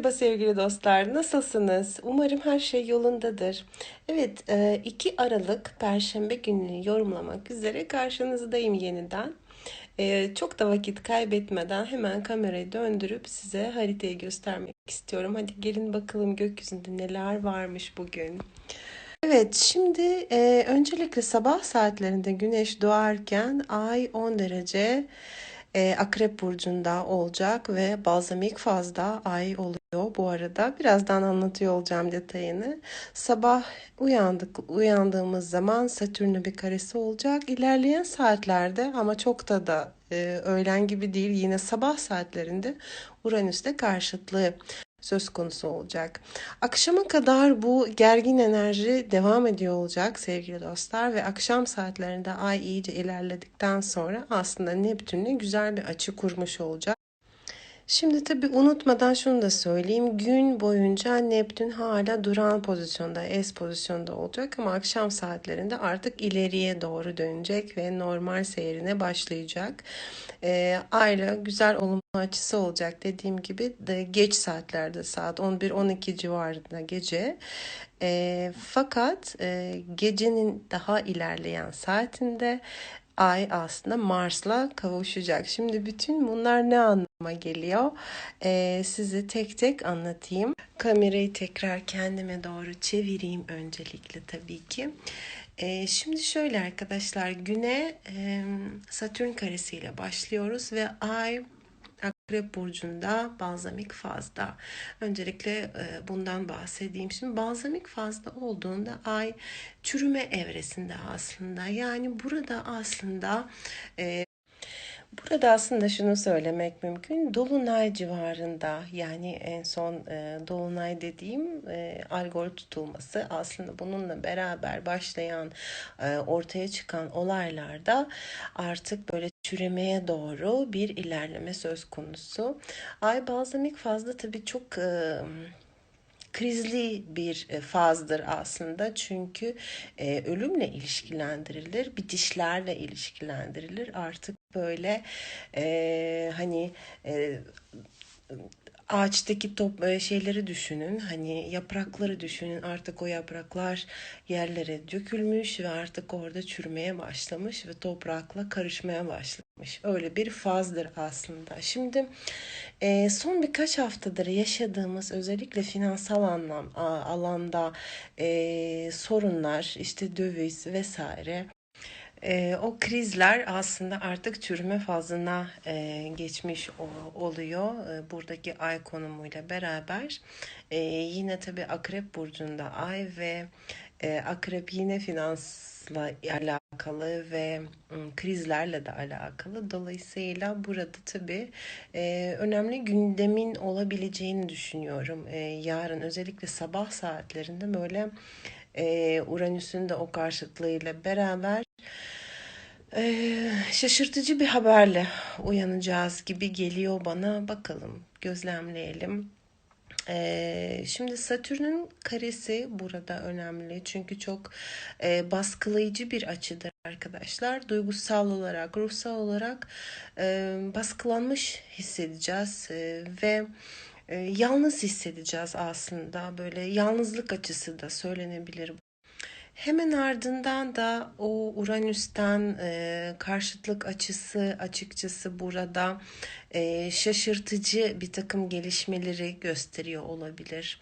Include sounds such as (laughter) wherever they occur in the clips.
Merhaba sevgili dostlar, nasılsınız? Umarım her şey yolundadır. Evet, 2 Aralık Perşembe gününü yorumlamak üzere karşınızdayım yeniden. E, çok da vakit kaybetmeden hemen kamerayı döndürüp size haritayı göstermek istiyorum. Hadi gelin bakalım gökyüzünde neler varmış bugün. Evet, şimdi e, öncelikle sabah saatlerinde güneş doğarken ay 10 derece e, Akrep Burcu'nda olacak ve balzamik fazda ay oluyor bu arada. Birazdan anlatıyor olacağım detayını. Sabah uyandık, uyandığımız zaman Satürn'ün bir karesi olacak. İlerleyen saatlerde ama çok da da e, öğlen gibi değil yine sabah saatlerinde Uranüs'te karşıtlığı söz konusu olacak. Akşama kadar bu gergin enerji devam ediyor olacak sevgili dostlar ve akşam saatlerinde ay iyice ilerledikten sonra aslında Neptün'le güzel bir açı kurmuş olacak. Şimdi tabi unutmadan şunu da söyleyeyim. Gün boyunca Neptün hala duran pozisyonda, S pozisyonda olacak ama akşam saatlerinde artık ileriye doğru dönecek ve normal seyrine başlayacak. E, ayla güzel olumlu açısı olacak dediğim gibi de geç saatlerde saat 11-12 civarında gece. E, fakat e, gecenin daha ilerleyen saatinde Ay aslında Mars'la kavuşacak. Şimdi bütün bunlar ne anlama geliyor? Ee, size tek tek anlatayım. Kamerayı tekrar kendime doğru çevireyim öncelikle tabii ki. Ee, şimdi şöyle arkadaşlar güne e, Satürn karesiyle başlıyoruz ve Ay Akrep Burcu'nda balzamik fazda. Öncelikle e, bundan bahsedeyim. Şimdi balzamik fazda olduğunda ay çürüme evresinde aslında. Yani burada aslında e, Burada aslında şunu söylemek mümkün. Dolunay civarında yani en son e, Dolunay dediğim e, algol tutulması aslında bununla beraber başlayan e, ortaya çıkan olaylarda artık böyle çürümeye doğru bir ilerleme söz konusu. Ay balzamik fazla tabii çok... E, krizli bir e, fazdır aslında çünkü e, ölümle ilişkilendirilir, bitişlerle ilişkilendirilir. Artık böyle e, hani ağaçtaki top e, şeyleri düşünün. Hani yaprakları düşünün. Artık o yapraklar yerlere dökülmüş ve artık orada çürümeye başlamış ve toprakla karışmaya başlamış. Öyle bir fazdır aslında. Şimdi e, son birkaç haftadır yaşadığımız özellikle finansal anlam alanda e, sorunlar, işte döviz vesaire e, o krizler aslında artık çürüme fazına e, geçmiş o, oluyor e, buradaki ay konumuyla beraber. E, yine tabii Akrep Burcu'nda ay ve e, Akrep yine finansla alakalı ve ım, krizlerle de alakalı. Dolayısıyla burada tabii e, önemli gündemin olabileceğini düşünüyorum. E, yarın özellikle sabah saatlerinde böyle e, Uranüs'ün de o karşıtlığıyla beraber ee, şaşırtıcı bir haberle uyanacağız gibi geliyor bana. Bakalım, gözlemleyelim. Ee, şimdi Satürn'ün karesi burada önemli çünkü çok e, baskılayıcı bir açıdır arkadaşlar. Duygusal olarak, ruhsal olarak e, baskılanmış hissedeceğiz e, ve yalnız hissedeceğiz aslında. Böyle yalnızlık açısı da söylenebilir Hemen ardından da o Uranüs'ten e, karşıtlık açısı açıkçası burada e, şaşırtıcı bir takım gelişmeleri gösteriyor olabilir.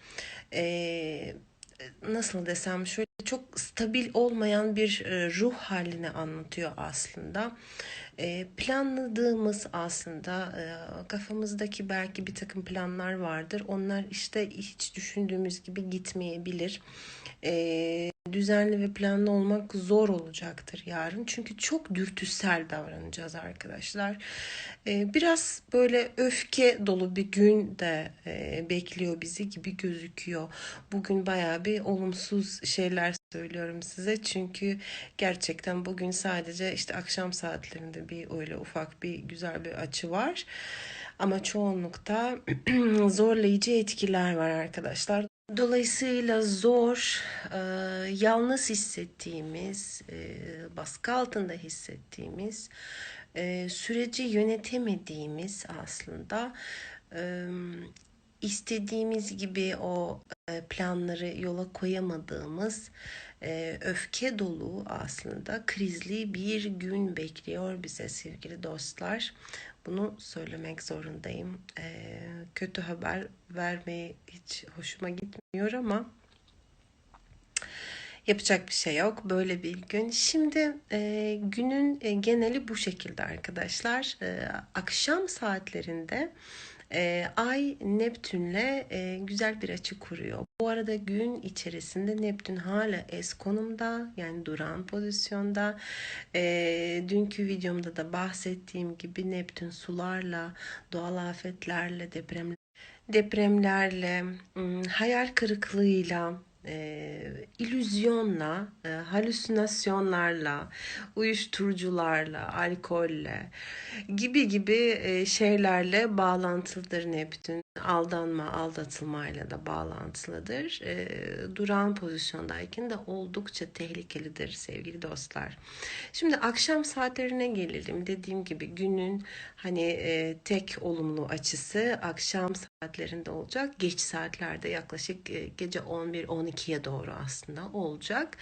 E, nasıl desem şöyle çok stabil olmayan bir e, ruh halini anlatıyor aslında. E, planladığımız aslında e, kafamızdaki belki bir takım planlar vardır. Onlar işte hiç düşündüğümüz gibi gitmeyebilir. E, düzenli ve planlı olmak zor olacaktır yarın. Çünkü çok dürtüsel davranacağız arkadaşlar. Ee, biraz böyle öfke dolu bir gün de e, bekliyor bizi gibi gözüküyor. Bugün baya bir olumsuz şeyler söylüyorum size. Çünkü gerçekten bugün sadece işte akşam saatlerinde bir öyle ufak bir güzel bir açı var. Ama çoğunlukta (clears throat) zorlayıcı etkiler var arkadaşlar. Dolayısıyla zor, e, yalnız hissettiğimiz, e, baskı altında hissettiğimiz, e, süreci yönetemediğimiz aslında istediğimiz gibi o e, planları yola koyamadığımız e, öfke dolu aslında krizli bir gün bekliyor bize sevgili dostlar. Bunu söylemek zorundayım. E, kötü haber vermeye hiç hoşuma gitmiyor ama yapacak bir şey yok. Böyle bir gün. Şimdi e, günün e, geneli bu şekilde arkadaşlar. E, akşam saatlerinde e, Ay Neptün'le e, güzel bir açı kuruyor. Bu arada gün içerisinde Neptün hala es konumda yani duran pozisyonda. E, dünkü videomda da bahsettiğim gibi Neptün sularla, doğal afetlerle, deprem depremlerle, hayal kırıklığıyla, e, illüzyonla, e, halüsinasyonlarla, uyuşturucularla, alkolle gibi gibi e, şeylerle bağlantılıdır Neptün. Aldanma, aldatılmayla da bağlantılıdır. E, duran pozisyondayken de oldukça tehlikelidir sevgili dostlar. Şimdi akşam saatlerine gelelim. Dediğim gibi günün hani e, tek olumlu açısı akşam saatlerinde olacak. Geç saatlerde yaklaşık e, gece 11-12'ye doğru aslında olacak.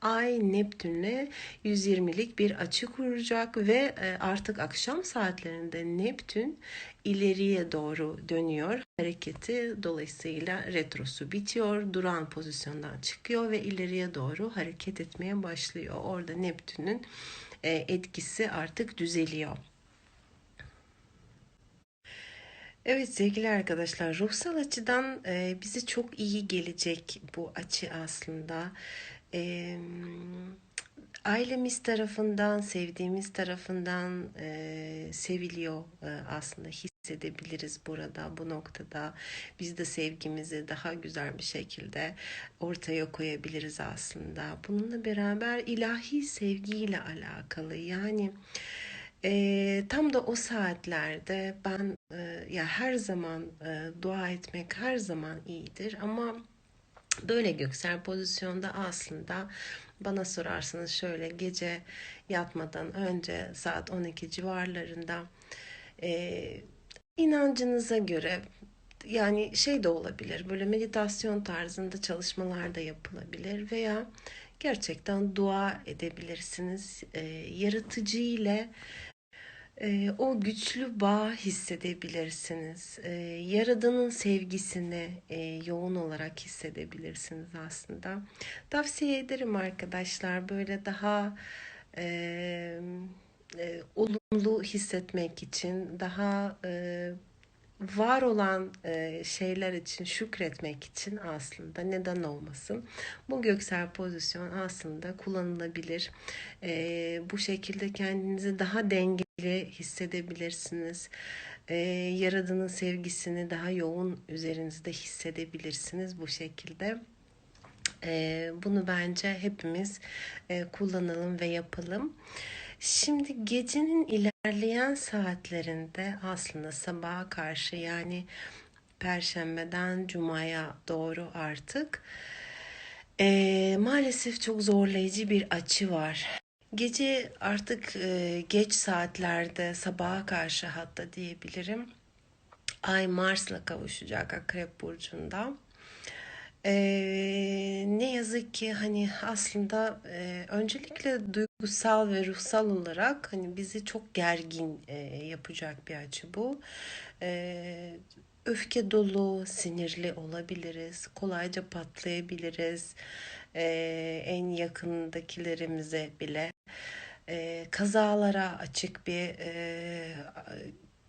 Ay Neptün'le 120'lik bir açı kuracak ve e, artık akşam saatlerinde Neptün ileriye doğru dönüyor. Hareketi dolayısıyla retrosu bitiyor. Duran pozisyondan çıkıyor ve ileriye doğru hareket etmeye başlıyor. Orada Neptün'ün e, etkisi artık düzeliyor. Evet sevgili arkadaşlar ruhsal açıdan e, bize çok iyi gelecek bu açı aslında. E, ailemiz tarafından, sevdiğimiz tarafından e, seviliyor e, aslında hissedebiliriz burada bu noktada. Biz de sevgimizi daha güzel bir şekilde ortaya koyabiliriz aslında. Bununla beraber ilahi sevgiyle alakalı yani e, tam da o saatlerde ben e, ya her zaman e, dua etmek her zaman iyidir ama böyle göksel pozisyonda aslında bana sorarsanız şöyle gece yatmadan önce saat 12 civarlarında e, inancınıza göre yani şey de olabilir böyle meditasyon tarzında çalışmalar da yapılabilir veya gerçekten dua edebilirsiniz. E, yaratıcı ile e, o güçlü bağ hissedebilirsiniz. E, Yaradan'ın sevgisini e, yoğun olarak hissedebilirsiniz aslında. Tavsiye ederim arkadaşlar böyle daha e, olumlu hissetmek için, daha e, var olan e, şeyler için şükretmek için aslında neden olmasın? Bu göksel pozisyon aslında kullanılabilir. E, bu şekilde kendinizi daha dengeli hissedebilirsiniz. E, yaradığının sevgisini daha yoğun üzerinizde hissedebilirsiniz bu şekilde. Bunu bence hepimiz kullanalım ve yapalım. Şimdi gecenin ilerleyen saatlerinde aslında sabaha karşı yani perşembeden cumaya doğru artık e, maalesef çok zorlayıcı bir açı var. Gece artık e, geç saatlerde sabaha karşı hatta diyebilirim. Ay Mars'la kavuşacak Akrep Burcu'nda. Ee, ne yazık ki hani aslında e, öncelikle duygusal ve ruhsal olarak hani bizi çok gergin e, yapacak bir açı bu. E, öfke dolu, sinirli olabiliriz, kolayca patlayabiliriz. E, en yakındakilerimize bile e, kazalara açık bir e,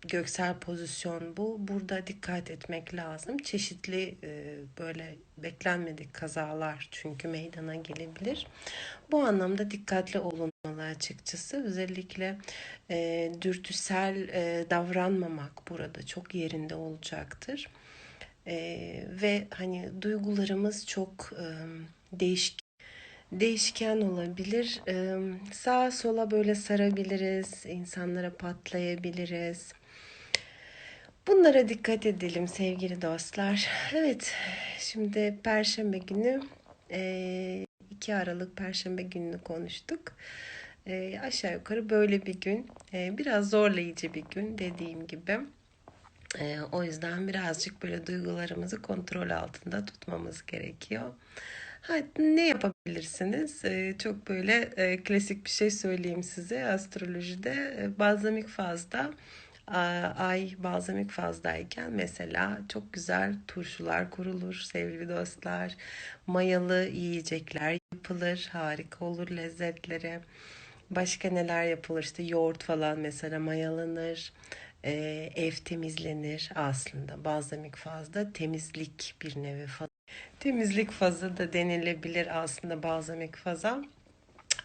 göksel pozisyon bu. Burada dikkat etmek lazım. Çeşitli e, böyle beklenmedik kazalar çünkü meydana gelebilir. Bu anlamda dikkatli olunmalı açıkçası. Özellikle e, dürtüsel e, davranmamak burada çok yerinde olacaktır. E, ve hani duygularımız çok değişik değişken olabilir. Sağa sola böyle sarabiliriz, insanlara patlayabiliriz. Bunlara dikkat edelim sevgili dostlar. Evet, şimdi Perşembe günü 2 Aralık Perşembe gününü konuştuk. Aşağı yukarı böyle bir gün. Biraz zorlayıcı bir gün dediğim gibi. O yüzden birazcık böyle duygularımızı kontrol altında tutmamız gerekiyor. Ha, ne yapabilirsiniz? Çok böyle klasik bir şey söyleyeyim size. Astrolojide e, balzamik fazda ay balzamik fazdayken mesela çok güzel turşular kurulur sevgili dostlar. Mayalı yiyecekler yapılır. Harika olur lezzetleri. Başka neler yapılır? İşte yoğurt falan mesela mayalanır. Ee, ev temizlenir aslında. Balzamik fazda temizlik bir nevi falan. Temizlik fazı da denilebilir aslında balzamik faza.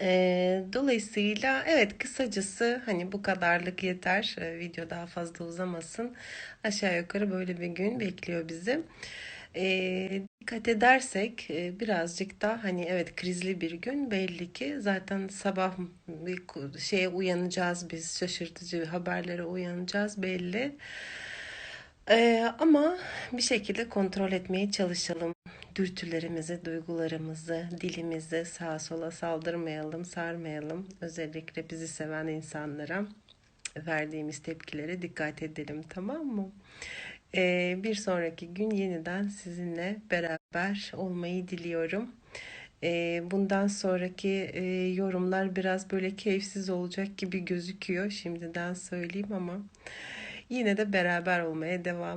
Ee, dolayısıyla evet kısacası hani bu kadarlık yeter. Ee, video daha fazla uzamasın. Aşağı yukarı böyle bir gün bekliyor bizi. Ee, dikkat edersek e, birazcık da hani evet krizli bir gün belli ki zaten sabah bir şeye uyanacağız biz şaşırtıcı haberlere uyanacağız belli. Ee, ama bir şekilde kontrol etmeye çalışalım. Dürtülerimizi, duygularımızı, dilimizi sağa sola saldırmayalım, sarmayalım. Özellikle bizi seven insanlara verdiğimiz tepkilere dikkat edelim, tamam mı? Ee, bir sonraki gün yeniden sizinle beraber olmayı diliyorum. Ee, bundan sonraki e, yorumlar biraz böyle keyifsiz olacak gibi gözüküyor. Şimdiden söyleyeyim ama yine de beraber olmaya devam